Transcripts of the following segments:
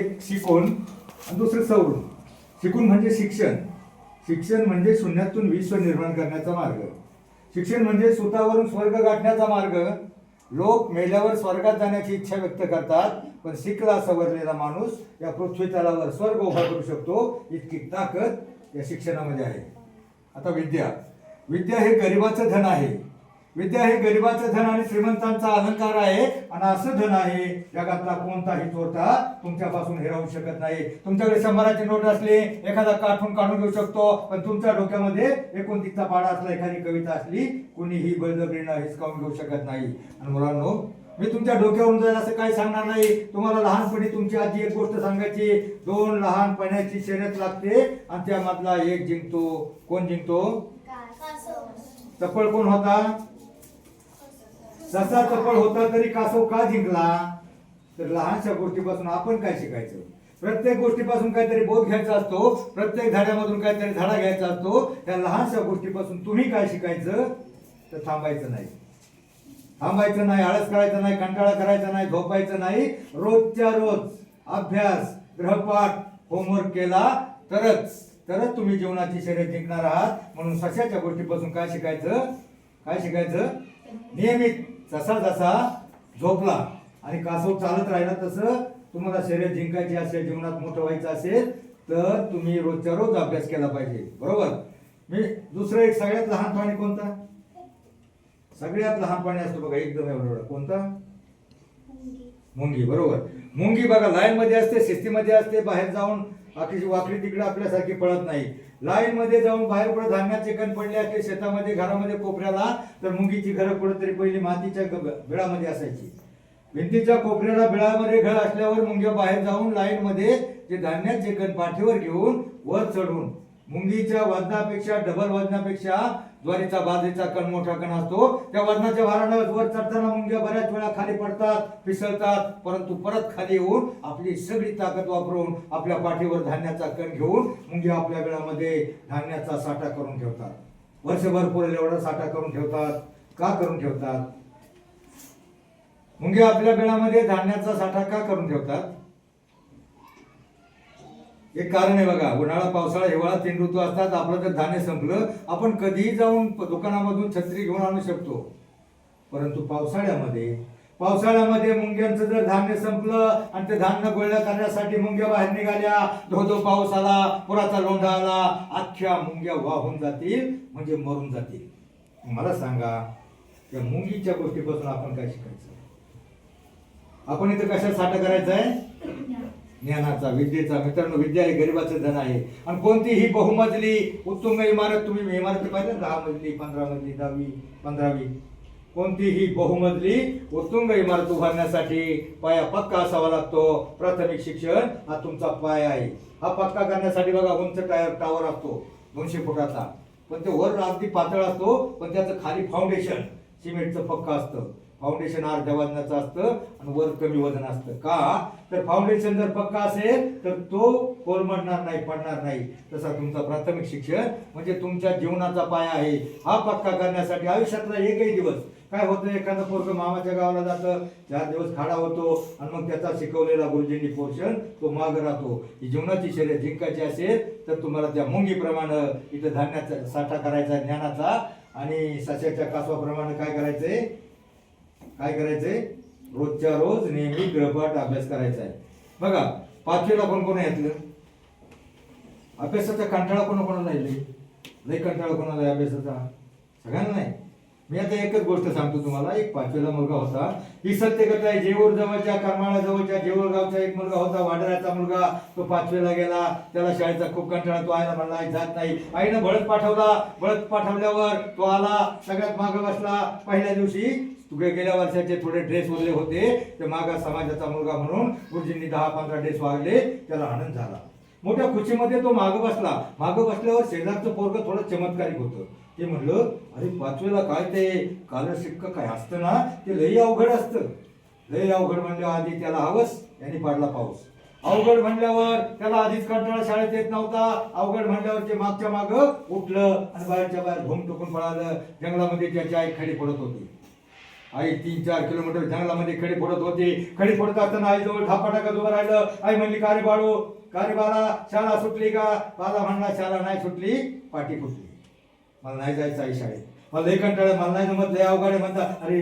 एक शिकून आणि दुसरं सवरून शिकून म्हणजे शिक्षण. शिक्षण म्हणजे शून्यातून विश्व निर्माण करण्याचा मार्ग. शिक्षण म्हणजे स्वतःवरून स्वर्ग गाठण्याचा मार्ग. लोक मेल्यावर स्वर्गात जाण्याची इच्छा व्यक्त करतात पण शिकला सवरलेला माणूस या पृथ्वी तलावर स्वर्ग उभा करू शकतो इतकी ताकद या शिक्षणामध्ये आहे. आता विद्या. विद्या हे गरिबाचं धन आहे. विद्या हे गरिबाचं धन आणि श्रीमंतांचा अलंकार आहे. आणि असं धन आहे जगातला कोणताही चोरता तुमच्यापासून हिरावू शकत नाही. तुमच्याकडे शंभराची नोट असली एखादा कार्टून काढून घेऊ शकतो. पण तुमच्या डोक्यामध्ये एकोणतीसचा पाडा असला एखादी कविता असली कुणीही बळजबरीनं हिसकावून घेऊ शकत नाही. आणि मुलांनो मी तुमच्या डोक्यावरून जाईल असं काही सांगणार नाही तुम्हाला लहानपणी तुमची आजी एक गोष्ट सांगायची दोन लहानपणाची शर्यत लागते आणि त्यामधला एक जिंकतो. कोण जिंकतो? चपळ कोण होता? ससा चपळ होता तरी कासव का जिंकला? तर लहानशा गोष्टीपासून आपण काय शिकायचं? प्रत्येक गोष्टीपासून काहीतरी बोध घ्यायचा असतो प्रत्येक झाडामधून काहीतरी झाडा घ्यायचा असतो त्या लहानशा गोष्टीपासून तुम्ही काय शिकायचं? तर थांबायचं नाही. थांबायचं नाही आळस करायचं नाही कंटाळा करायचा नाही झोपायचं नाही. रोजच्या रोज अभ्यास ग्रहपाठ होमवर्क केला तरच तरच तुम्ही जीवनाची शर्यत जिंकणार आहात. म्हणून सशाच्या गोष्टीपासून काय शिकायचं? काय शिकायचं? नियमित जसा जसा झोपला आणि कासव चालत राहिला तसं तुम्हाला शरीर जिंकायची असेल जीवनात मोठं व्हायचं असेल तर तुम्ही रोजच्या रोज अभ्यास केला पाहिजे. बरोबर? मी दुसरं एक सगळ्यात लहान प्राणी कोणता? सगळ्यात लहान प्राणी असतो बघा एकदम एवढा कोणता? मुंगी. बरोबर. मुंगी बघा लाईन मध्ये असते शिस्तीमध्ये असते बाहेर जाऊन बाकीची वाकडी तिकडे आपल्यासारखी पळत नाही. लाईन मध्ये जाऊन बाहेर पुढे धान्याचे कण पडले असते शेतामध्ये घरामध्ये कोपऱ्याला तर मुंगीची घरं कुठेतरी पहिली मातीच्या ग- बिळामध्ये असायची. भिंतीच्या कोपऱ्याला बिळामध्ये घर असल्यावर मुंग्या बाहेर जाऊन लाईन मध्ये ते धान्याचे कण पाठीवर घेऊन वर चढून मुंगीच्या वजनापेक्षा डबल वजनापेक्षा ज्वारीचा बाजरीचा कण मोठा कण असतो. त्या वजनाच्या भारानं वर चढताना मुंग्या बऱ्याच वेळा खाली पडतात पिसळतात. परंतु परत खाली येऊन आपली सगळी ताकद वापरून आपल्या पाठीवर धान्याचा कण घेऊन मुंग्या आपल्या वेळामध्ये धान्याचा साठा करून ठेवतात. वर्षभर पुरेल एवढा साठा करून ठेवतात. का करून ठेवतात? मुंग्या आपल्या बेळामध्ये धान्याचा साठा का करून ठेवतात? एक कारण आहे बघा उन्हाळा पावसाळा हिवाळा तीन ऋतू असतात आपलं जर धान्य संपलं आपण कधीही जाऊन दुकानामधून छत्री घेऊन आणू शकतो. परंतु पावसाळ्यामध्ये पावसाळ्यामध्ये मुंग्यांचं जर धान्य संपलं आणि ते धान्य गोळ्या करण्यासाठी मुंग्या बाहेर निघाल्या धो धो पाऊस आला पुराचा लोंढा आला अख्ख्या मुंग्या वाहून जातील म्हणजे मरून जातील. मला सांगा त्या मुंगीच्या गोष्टीपासून आपण काय शिकायचं? आपण इथं कशा साठा करायचं आहे? ज्ञानाचा विद्येचा मित्रांनो विद्या हे गरिबाचं धन आहे. आणि कोणतीही बहुमजली उत्तुंग इमारत तुम्ही इमारती पाहिजे दहा मजली पंधरा मजली दहावी पंधरावी. कोणतीही बहुमजली उत्तुंग इमारत उभारण्यासाठी पाया पक्का असावा लागतो. प्राथमिक शिक्षण हा तुमचा पाया आहे. हा पक्का करण्यासाठी बघा उंच टायर टावर असतो दोनशे फुटाचा. पण ते वर अगदी पातळ असतो पण त्याचं खाली फाउंडेशन सिमेंटचं पक्का असतं. फाउंडेशन अर्ध्या वजनाचं असतं आणि वर कमी वजन असतं. का? तर फाउंडेशन जर पक्का असेल तर तो कोलमडणार नाही पडणार नाही. तसा तुमचा प्राथमिक शिक्षण म्हणजे तुमच्या जीवनाचा पाया आहे. हा पक्का करण्यासाठी आयुष्यातला एकही दिवस काय होतं? एखादं पोरग मामाच्या गावाला जातं चार दिवस खाडा होतो आणि मग त्याचा शिकवलेला गुरुजींनी पोर्शन तो माग राहतो. ही जीवनाची शरीर जिंकायची असेल तर तुम्हाला त्या मुंगीप्रमाणे इथं धान्याचा साठा करायचा ज्ञानाचा. आणि सशाच्या कासवाप्रमाणे काय करायचंय? काय करायचंय? रोजच्या रोज नेहमी ग्रहपाठ अभ्यास करायचा आहे. बघा पाचवीला कोण कोण येतलं? अभ्यासाचा कंटाळा कोणा कोणाला आहे लई? लई कंटाळा कोणाला आहे अभ्यासाचा? सगळ्यांना नाही. मी आता एकच गोष्ट सांगतो तुम्हाला एक पाचवीला मुलगा होता. ही सत्य कथा आहे जेऊर जवळच्या करमाळा जवळच्या जेऊर गावचा एक मुलगा होता वाडराचा मुलगा. तो पाचवीला गेला. त्याला शाळेचा खूप कंटाळा तो आईला म्हणला जात नाही. आईनं बळत पाठवला. बळत पाठवल्यावर तो आला सगळ्यात मागं बसला. पहिल्या दिवशी तुगे गेल्या वर्षाचे थोडे ड्रेस उरले होते. ते मागा समाजाचा मुलगा म्हणून गुरुजींनी दहा पंधरा ड्रेस वागले. त्याला आनंद झाला. मोठ्या खुशीमध्ये तो मागं बसला. मागं बसल्यावर शेजारचं पोरग थोडं चमत्कारिक होतं. ते म्हणलं अरे पाचवेला काय ते? काल शिक्क काय असतं ना? ते लई अवघड असतं. लई अवघड म्हणल्यावर आधी त्याला हवस यांनी पाडला पाऊस. अवघड म्हणल्यावर त्याला आधीच कंटाळा शाळेत येत नव्हता. अवघड म्हणल्यावर ते मागच्या मागं उठलं आणि बाहेरच्या बाहेर घुम टोकून पळालं. जंगलामध्ये त्याची आई खडी पडत होती. आई तीन चार किलोमीटर जंगलामध्ये खडी फोडत होते. खडी फोडत असताना आई जवळ थापा उभं राहिलं. आई म्हणली का रे बाळू का रे बाळा शाळा सुटली का? बाला म्हणला शाळा नाही सुटली पाठी फुटली. मला नाही जायचं आई शाळेत. मला लई कंटाळा मला नाही जमत लय अवघड म्हणता. अरे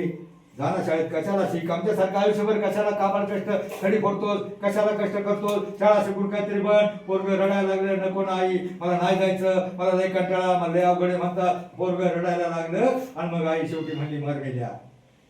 जा ना शाळेत कशाला शिक? आमच्यासारखं आयुष्यभर कशाला काबाड कष्ट खडी फोडतोस? कशाला कष्ट करतोस? शाळा शिकून काहीतरी बन. पोरग रडायला लागलं नको नाही आई. मला नाही जायचं मला लई कंटाळा मला लय अवघड म्हणता. पोरग रडायला लागलं आणि मग आई शेवटी म्हणली मर गेल्या.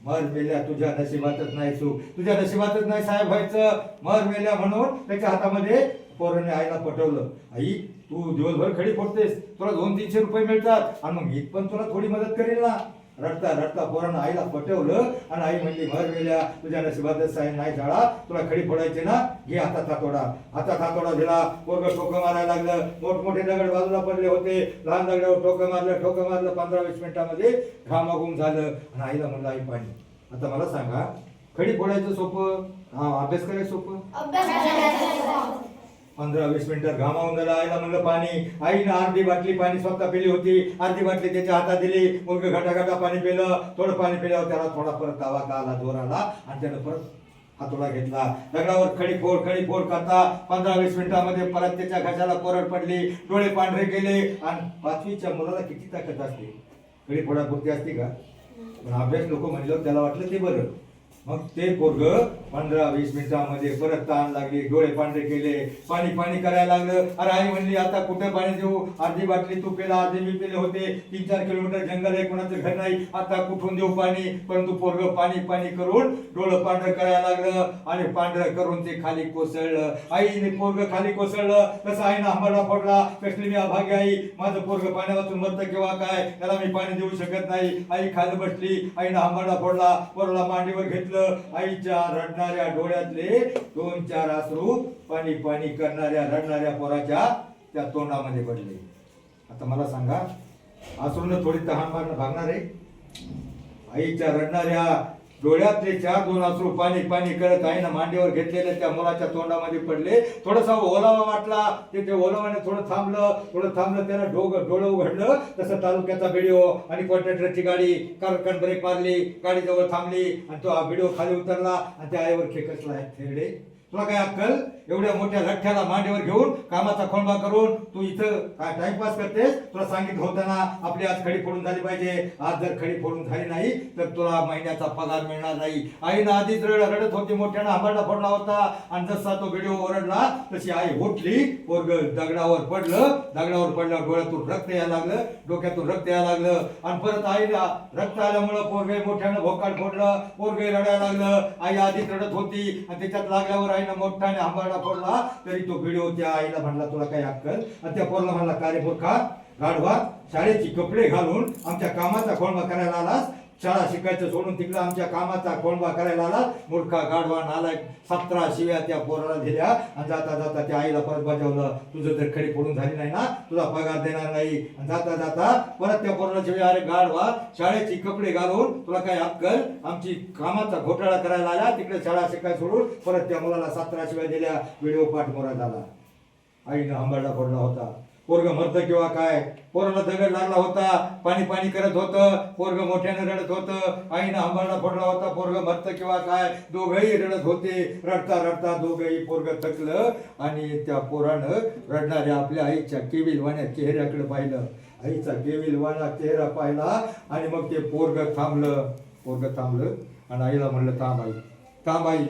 मर मेल्या तुझ्या नशिबातच नाही सुख. तुझ्या नशिबातच नाही साहेब व्हायचं. मर मेल्या म्हणून त्याच्या हातामध्ये पोराने आईला पटवलं. आई तू दिवसभर खडी फोडतेस. तुला दोन तीनशे रुपये मिळतात. आणि मग मी पण तुला थोडी मदत करेल ना. रडता रडता पोरानं आईला पटवलं आणि आई म्हणली भर गेल्या तुझ्या नशिबातच साहेब नाही शाळा तुला खडी फोडायची ना घे आता थातोडा आता थातोडा दिला पोरग टोकं मारायला लागलं. मोठमोठे दगड बाजूला पडले होते. लहान दगडावर टोकं मारलं टोकं मारलं. पंधरा वीस मिनिटामध्ये घामाघूम झालं. आणि आईला म्हणलं आई पाणी. आता मला सांगा खडी फोडायचं सोपं? हा अभ्यास करायचं सोपं? पंधरा वीस मिनिटात घामावून झाला. आईला म्हणलं पाणी. आईनं अर्धी बाटली पाणी स्वतः पिली होती. अर्धी बाटली त्याच्या हातात दिली. मुलगा घटा घटा पाणी पिलं. थोडं पाणी पिल्यावर त्याला थोडा परत तावा आला जोर आला. आणि त्यानं परत हातोडा घेतला. दगडावर खडी फोड खडी फोड करता पंधरा वीस मिनिटामध्ये परत त्याच्या घशाला कोरड पडली. डोळे पांढरे केले. आणि पाचवीच्या मुलाला किती ताकद असते? खडी फोडापुरती असते का? पण अभ्यास लोक म्हणल्यावर त्याला वाटलं ते बरं. मग ते पोरग पंधरा वीस मिनिटामध्ये परत ताण लागली डोळे पांढरे केले पाणी पाणी करायला लागलं. अरे आई म्हणली आता कुठं पाणी देऊ? अर्धी बाटली तू पेला अर्धी मी पेले होते. तीन चार किलोमीटर जंगल आहे कोणाचं घर नाही. आता कुठून देऊ पाणी? परंतु पोरग पाणी पाणी करून डोळं पांढरं करायला लागलं आणि पांढरं करून ते खाली कोसळलं. आईने पोरग खाली कोसळलं. तसं आईनं आंबाडा फोडला. कसली मी अभागी आई? माझं पोरग पाण्यापासून मरतं किंवा काय? त्याला मी पाणी देऊ शकत नाही. आई खाली बसली. आईनं आंबाडा फोडला. पोरला मांडीवर घेतलं. आईच्या रडणाऱ्या डोळ्यातले दोन चार आसरू पाणी पाणी करणाऱ्या रडणाऱ्या पोराच्या त्या तोंडामध्ये पडले. आता मला सांगा आसरून थोडी तहान मारणं भागणार आहे? आईच्या रडणाऱ्या डोळ्यातले चार दोन असू पाणी पाणी करत आईनं मांडीवर घेतलेले त्या मुलाच्या तोंडामध्ये पडले. थोडासा ओलावा वाटला. ते ते ओलावाने थोडं थांबलं. थोडं थांबलं त्याला डोग डोळं उघडलं. तसं तालुक्याचा व्हिडिओ आणि कॉन्ट्रॅक्टरची गाडी कारकन ब्रेक मारली. गाडीजवळ थांबली आणि तो व्हिडिओ खाली उतरला आणि त्या आईवर खेकसला थेरडे. तुला काय अक्कल? एवढ्या मोठ्या लठ्ठ्याला मांडीवर घेऊन कामाचा खोंबा करून तू इथं काय टाइमपास करतेस? तुला सांगितलं होतं ना आपली आज खडी फोडून झाली पाहिजे. आज जर खडी फोडून झाली नाही तर तुला महिन्याचा पगार मिळणार नाही. आईनं आधीच रड रडत होती मोठ्यानं आंबाडा फोडला होता. आणि जसा तो व्हिडिओ ओरडला तशी आई उठली पोरग दगडावर पडलं. दगडावर पडल्यावर डोळ्यातून रक्त यायला लागलं डोक्यातून रक्त यायला लागलं. आणि परत आईला रक्त आल्यामुळं पोरगे मोठ्यानं भोकाड फोडलं पोरगे रडायला लागलं. आई आधीच रडत होती आणि त्याच्यात लागल्यावर आईनं मोठ्याने आंबाडा फोडला तरी तो व्हिडिओ त्या आईला म्हणला तुला काही अक्कल आणि त्या पोरला म्हणला का रे गाढवा शाळेची कपडे घालून आमच्या कामाचा खोळमा करायला आलास? शाळा शिकायचं सोडून तिकडं आमच्या कामाचा खोळंबा करायला आला. मूर्खा गाढवा नालायक सतरा शिव्या त्या पोराला दिल्या आणि जाता जाता त्या आईला परत बजावलं. तुझं तर खडी पडून झाली नाही ना? तुला पगार देणार नाही. आणि जाता जाता परत त्या पोराला शिव्या अरे गाढवा शाळेची कपडे घालून तुला काय अक्कल? आमची कामाचा घोटाळा करायला आला तिकडे शाळा शिकाय सोडून परत त्या मुलाला सतरा शिव्या दिल्या. व्हिडिओ पाठमोरा झाला. आईनं हंबरडा फोडला होता. पोरग मरतं किंवा काय? पोराला दगड लागला होता पाणी पाणी करत होतं पोरग मोठ्याने रडत होतं आईनं हंबरडा फोडला होता पोरग मरतं किंवा काय? दोघंही रडत होते. रडता रडता दोघंही पोरग थकलं आणि त्या पोरानं रडणाऱ्या आपल्या आईच्या केविलवाण्या चेहऱ्याकडे पाहिलं. आईचा केविलवाणा चेहरा पाहिला आणि मग ते पोरग थांबलं. पोरग थांबलं आणि आईला म्हणलं थांब आई थांब आई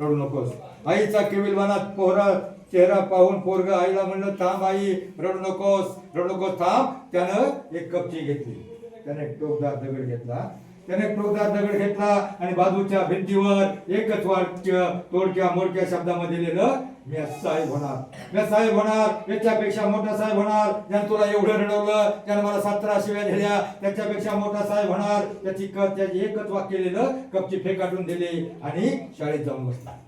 रडू नकोस. आईचा केविलवानात पोहरा चेहरा पाहून पोरग आईला म्हणलं थांब आई रडू नकोस रडू नकोस थांब. त्यानं एक कपची घेतली. त्याने एक टोकदार दगड घेतला. त्याने टोकदार दगड घेतला आणि बाजूच्या भिंतीवर एकच वाक्य तोडक्या मोडक्या शब्दामध्ये लिहिलं मी साहेब होणार. मी साहेब होणार याच्यापेक्षा मोठा साहेब होणार. ज्यानं तुला एवढं रडवलं त्याने मला सतरा शिव्या दिल्या त्याच्यापेक्षा मोठा साहेब होणार. त्याची क त्याची एकच वाक्य लिहिलं कपची फेकाटून दिली आणि शाळेत जाऊन बसला.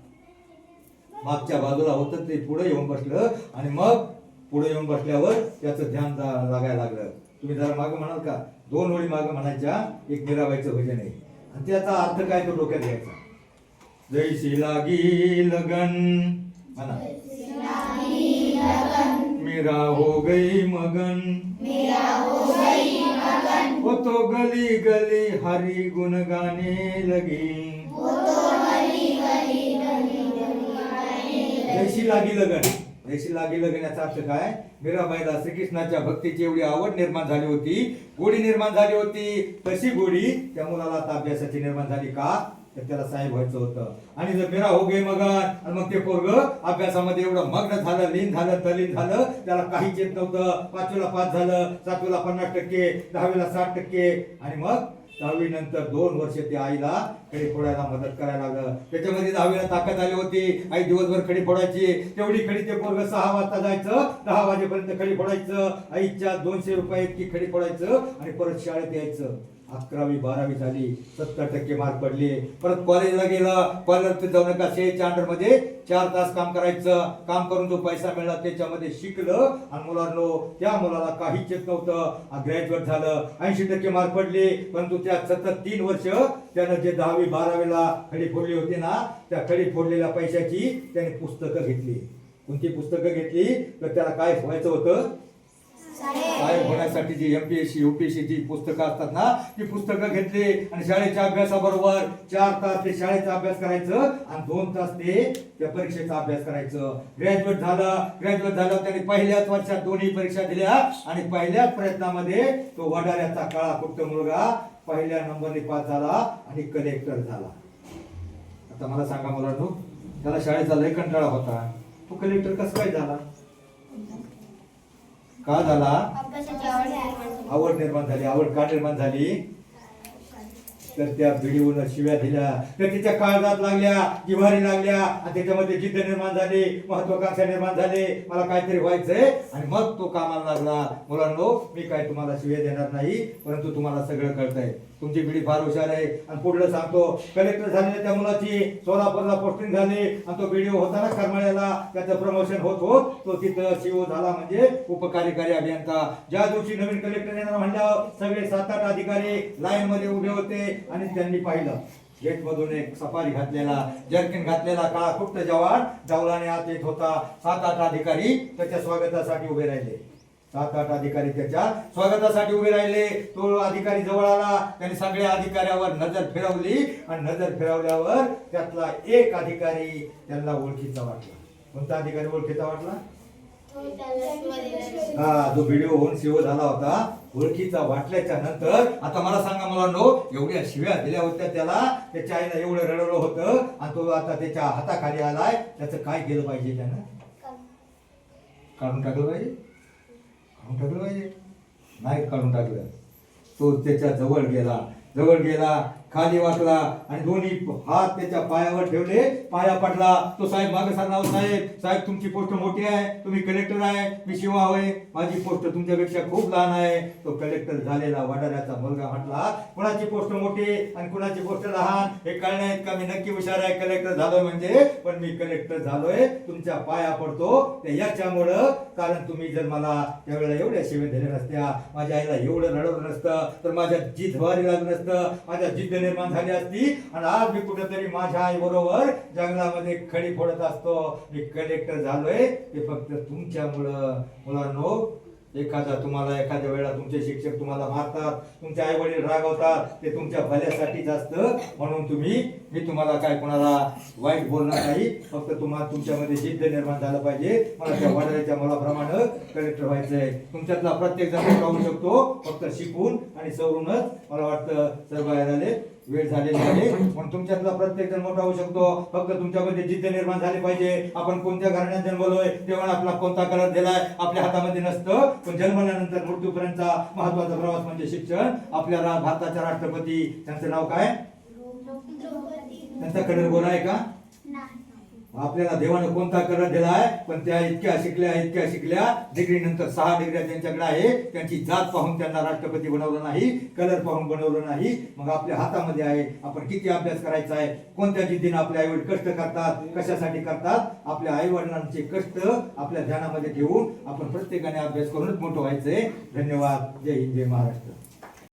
मागच्या बाजूला होतं ते पुढे येऊन बसलं आणि मग पुढे येऊन बसल्यावर त्याचं ध्यान लागायला लागलं. तुम्ही जरा मागं म्हणाल का? दोन ओळी मागं म्हणायच्या एक निराबाईचं भजन आहे. आणि त्याचा अर्थ काय तो डोक्यात घ्यायचा? जैसी लागी लगन म्हणा. मी मेरा हो गई मगन. वो तो गली गली हरी गुण गाने लगी. जैशी लागी लगन. जैशी लागी लगन याचा अर्थ काय? मीराबाईला श्रीकृष्णाच्या भक्तीची एवढी आवड निर्माण झाली होती. गोडी निर्माण झाली होती. तशी गोडी? त्या मुलाला आता अभ्यासाची निर्माण झाली का? तर त्याला साहेब व्हायचं होतं. आणि जर मेरा हो गे मग आणि मग ते पोरग अभ्यासामध्ये एवढं मग्न झालं लीन झालं तलीन झालं त्याला काहीच येत नव्हतं. पाचवीला पाच झालं सातवीला पन्नास टक्के दहावीला साठ टक्के. आणि मग? दहावी नंतर दोन वर्ष ते आईला खडी फोडायला मदत करायला लागलं. त्याच्यामध्ये दहावीला ताकद आली होती. आई दिवसभर खडी फोडायची तेवढी खडी ते पोरग सहा वाजता जायचं. दहा वाजेपर्यंत खडी फोडायचं आईच्या दोनशे रुपये इतकी खडी फोडायचं आणि परत शाळेत यायचं. अकरावी बारावी झाली सत्तर टक्के मार्क पडले. परत कॉलेजला गेला कॉलेज जाऊ नका शेच्या मध्ये चार तास काम करायचं. काम करून जो पैसा मिळाला त्याच्यामध्ये शिकलं. आणि मुलांनो त्या मुलाला काहीच येत नव्हतं. ग्रॅज्युएट झालं. ऐंशी टक्के मार्क पडले. परंतु त्या सतत तीन वर्ष त्यानं जे दहावी बारावीला खडी फोडली होती ना त्या खडी फोडलेल्या पैशाची त्याने पुस्तकं घेतली. कोणती पुस्तकं घेतली? तर त्याला काय व्हायचं होतं? साहेब. होण्यासाठी जी एमपीएससी युपीएससी जी पुस्तकं असतात ना ती पुस्तकं घेतली आणि शाळेच्या अभ्यासाबरोबर चार तास ते शाळेचा अभ्यास करायचं आणि दोन तास ते त्या परीक्षेचा अभ्यास करायचं. ग्रॅज्युएट झालं ग्रॅज्युएट झालं त्याने पहिल्याच वर्षात दोन्ही परीक्षा दिल्या आणि पहिल्याच प्रयत्नामध्ये तो वडाऱ्याचा काळा कुट्ट मुलगा पहिल्या नंबरने पास झाला आणि कलेक्टर झाला. आता मला सांगा मुलांनो त्याला शाळेचा लय कंटाळा होता. तो कलेक्टर कसं काय झाला? का झाला? आवड निर्माण झाली. आवड का निर्माण झाली? तर त्या व्हिडिओनं शिव्या दिल्या. तर तिच्या काळजात लागल्या जिव्हारी लागल्या आणि त्याच्यामध्ये जिद्द निर्माण झाली महत्वाकांक्षा निर्माण झाली. मला काहीतरी व्हायचंय आणि मग तो कामाला लागला. मुलांनो मी काय तुम्हाला शिव्या देणार नाही परंतु तुम्हाला सगळं कळतंय. तुमची पिढी फार हुशार आहे. आणि पुढलं सांगतो कलेक्टर झालेल्या त्या मुलाची सोलापूरला पोस्टिंग झाली आणि तो व्हिडिओ होता ना करमाळ्याला त्याचं प्रमोशन होत होत तो तिथं सीओ झाला म्हणजे उपकार्यकारी अभियंता. ज्या दिवशी नवीन कलेक्टर येणार म्हणल्यावर सगळे सात आठ अधिकारी लाईन मध्ये उभे होते. आणि त्यांनी पाहिलं गेट मधून एक सफारी घातलेला जर्किन घातलेला काळा खुट्ट जवान जवळाने आत येत होता. सात आठ अधिकारी त्याच्या स्वागतासाठी उभे राहिले. सात आठ अधिकारी त्याच्या स्वागतासाठी उभे राहिले. तो अधिकारी जवळ आला. त्याने सगळ्या अधिकाऱ्यावर नजर फिरवली आणि नजर फिरवल्यावर त्यातला एक अधिकारी त्यांना ओळखीचा वाटला. कोणता अधिकारी ओळखीचा वाटला? हा जो व्हिडिओ होऊन शिव झाला होता. ओळखीचा वाटल्याच्या नंतर आता मला सांगा मला नो एवढ्या शिव्या दिल्या होत्या त्याला त्याच्या आईला एवढं रडवलं होतं आणि तो आता त्याच्या हाताखाली आलाय त्याचं काय केलं पाहिजे त्यानं? काढून टाकलं पाहिजे? काढून टाकलं पाहिजे? नाही काढून टाकलं. तो त्याच्याजवळ गेला. जवळ गेला खाली वाकला आणि दोन्ही हात त्याच्या पायावर ठेवले. पाया पडला. तो साहेब मागे सरला साहेब साहेब तुमची पोस्ट मोठी आहे. तुम्ही कलेक्टर आहे. मी शिवा होय. माझी पोस्ट तुमच्यापेक्षा खूप लहान आहे. तो कलेक्टर झालेला वडाऱ्याचा मुलगा म्हटला कुणाची पोस्ट मोठी आणि कुणाची पोस्ट लहान? हे कळण्यात का? मी नक्की हुशार आहे. कलेक्टर झालोय म्हणजे. पण मी कलेक्टर झालोय. तुमच्या पाया पडतो. ते याच्यामुळं कारण तुम्ही जर मला त्यावेळेला एवढ्या शिवे दिल्या नसत्या माझ्या आईला एवढं रडवलं नसतं तर माझ्या जीत वारी लागलं नसतं माझ्या जिद्द निर्माण झाली असती. आणि आज मी कुठेतरी माझ्या आई बरोबर जंगलामध्ये खडी फोडत असतो. मी कलेक्टर झालोय. ते फक्त तुमच्यामुळं. मुलांनो एखादा तुम्हाला एखाद्या वेळेला तुमचे शिक्षक तुम्हाला मारतात तुमचे आई वडील रागवतात ते तुमच्या भल्यासाठीच असतं म्हणून तुम्ही मी तुम्हाला काय कोणाला वाईट बोलणार नाही फक्त तुम्हाला तुमच्यामध्ये जिद्द निर्माण झालं पाहिजे. मला त्या वडिलाच्या मुलाप्रमाणे कलेक्टर व्हायचंय. तुमच्यातला प्रत्येक जण राहू शकतो फक्त शिकून आणि सवरूनच मला वाटतं सर्व आले वेळ झालेली आहे. पण तुमच्यातला प्रत्येक जण मोठा होऊ शकतो. फक्त तुमच्यामध्ये जिद्द निर्माण झाली पाहिजे. आपण कोणत्या घराण्यात जन्मलोय तेव्हा आपला कोणता कलर दिलाय आपल्या हातामध्ये नसतं. पण जन्मल्यानंतर मृत्यूपर्यंतचा महत्त्वाचा प्रवास म्हणजे शिक्षण. आपल्या भारताच्या राष्ट्रपती त्यांचं नाव काय? त्यांचा कलर गोरा आहे का? आपल्याला देवानं कोणता कलर दिलाय पण त्या इतक्या शिकल्या इतक्या शिकल्या. डिग्री नंतर सहा डिग्र्या त्यांच्याकडे आहे. त्यांची जात पाहून त्यांना राष्ट्रपती बनवलं नाही कलर पाहून बनवलं नाही. मग आपल्या हातामध्ये आहे. आपण किती अभ्यास करायचा आहे? कोणत्या जिद्दीनं आपले आईवडील कष्ट करतात? कशासाठी करतात? आपल्या आई वडिलांचे कष्ट आपल्या ध्यानामध्ये ठेवून आपण प्रत्येकाने अभ्यास करूनच मोठं व्हायचंय. धन्यवाद. जय हिंद जय महाराष्ट्र.